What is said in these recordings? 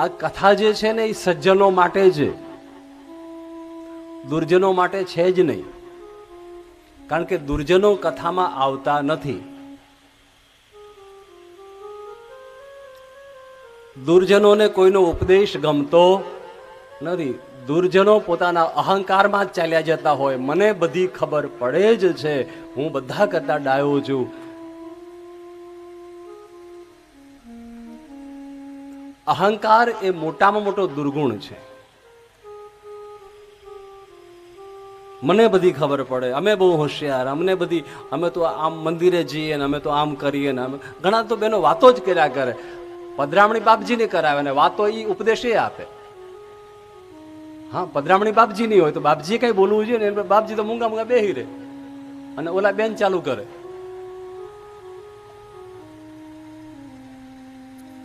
આ કથા જે છે ને એ સજ્જનો માટે છે દુર્જનો માટે છે જ નહીં. કારણ કે દુર્જનો કથામાં આવતા નથી. દુર્જનોને કોઈનો ઉપદેશ ગમતો નથી. દુર્જનો પોતાના અહંકારમાં ચાલ્યા જતા હોય. મને બધી ખબર પડે જ છે. હું બધા કરતા ડાયો છું. અહંકાર એ મોટામાં મોટો દુર્ગુણ છે. મને બધી ખબર પડે, અમે બહુ હોશિયાર, અમને બધી, અમે તો આમ મંદિરે જઈએ ને અમે તો આમ કરીએ ને અમે, ઘણા તો બેનો વાતો જ કર્યા કરે. પધરામણી બાપજીને કરાવે ને વાતો એ ઉપદેશ એ આપે. હા પધરામણી બાપજીની હોય તો બાપજીએ કઈ બોલવું જોઈએ ને બાપજી તો મૂંગા મૂંગા બેહી રહે. અને ઓલા બેન ચાલુ કરે.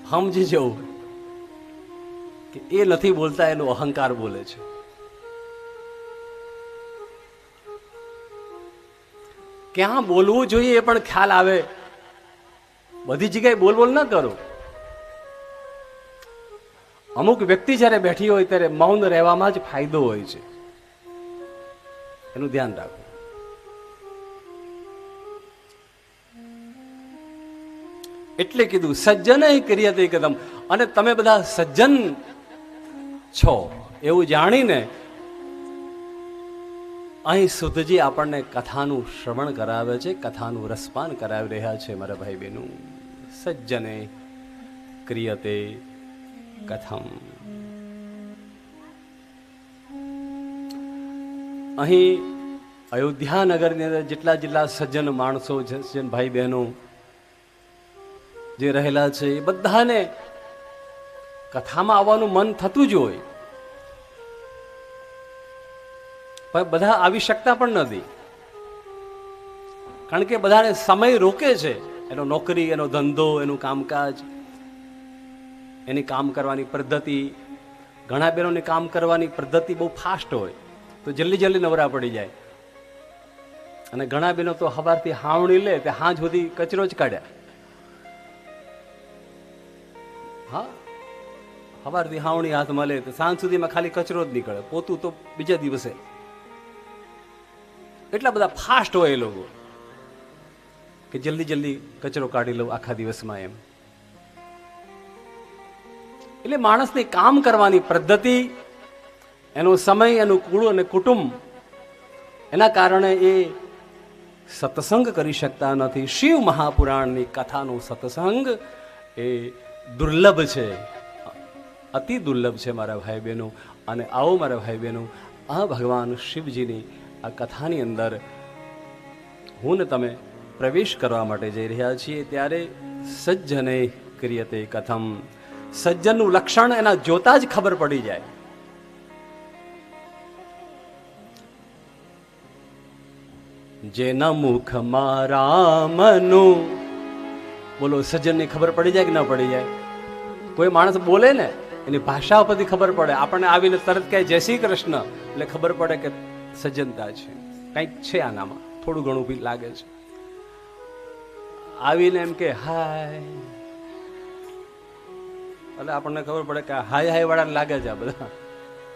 સમજી જવું. કે એ નથી બોલતા, એનો અહંકાર બોલે છે. ક્યાં બોલવું જોઈએ એ પણ ખ્યાલ આવે. બધી જગ્યાએ બોલ બોલ ન કરો. અમુક વ્યક્તિ જ્યારે બેઠી હોય ત્યારે મૌન રહેવામાં જ ફાયદો હોય છે. એનું ધ્યાન રાખો એટલે કીધું, સજ્જન ક્રિયતે કદમ. અને તમે બધા સજ્જન છો. એવું જાણીને અહીં સુધજી આપણને કથાનું શ્રવણ કરાવે છે, કથાનું રસપાન કરાવી રહ્યા છે મારા ભાઈ બહેનું સજ્જને ક્રિયતે કથમ. અહીં અયોધ્યાનગરની અંદર જેટલા જેટલા સજ્જન માણસો સજ્જન ભાઈ બહેનો જે રહેલા છે, એ બધાને કથામાં આવવાનું મન થતું જ હોય. પણ બધા આવી શકતા પણ નથી. કારણ કે બધાને સમય રોકે છે. એનો નોકરી, એનો ધંધો, એનું કામકાજ, એની કામ કરવાની પદ્ધતિ. ઘણા બહેનોને કામ કરવાની પદ્ધતિ બહુ ફાસ્ટ હોય. તો જલ્દી જલ્દી નવરા પડી જાય. અને ઘણા બહેનો તો સવારથી હાવણી લે, તે હાંજ સુધી કચરો જ કાઢ્યા સવારથી હાવણી હાથમાં લે તો સાંજ સુધીમાં ખાલી કચરો જ નીકળે. પોતું તો બીજા દિવસે. એટલા બધા ફાસ્ટ હોય એ લોકો કે જલ્દી જલ્દી કચરો કાઢી લઉં આખા દિવસમાં એમ. એટલે માણસની કામ કરવાની પદ્ધતિ, એનો સમય, એનું કુળ અને કુટુંબ, એના કારણે એ સત્સંગ કરી શકતા નથી. શિવ મહાપુરાણની કથાનો સત્સંગ એ દુર્લભ છે. અતિ દુર્લભ છે મારા ભાઈ બહેનો અને આવો મારા ભાઈ બહેનો આ ભગવાન શિવજીની આ કથાની અંદર હું ને તમે પ્રવેશ કરવા માટે જઈ રહ્યા છીએ ત્યારે સજ્જને ક્રિયતે કથમ. સજ્જનનું લક્ષણ એના જોતા જ ખબર પડી જાય. જેના મુખમાં રામનું બોલો, સજ્જનની ખબર પડી જાય કે ન પડી જાય? કોઈ માણસ બોલે ને? એની ભાષા પરથી ખબર પડે. આપણને આવીને તરત કહે, જય શ્રી કૃષ્ણ. એટલે ખબર પડે કે સજ્જનતા છે. કંઈક છે આનામાં. થોડું ઘણું બી લાગે છે. આવીને એમ કે હાય. એટલે આપણને ખબર પડે કે હાય હાય વાળાને લાગે છે આ બધા.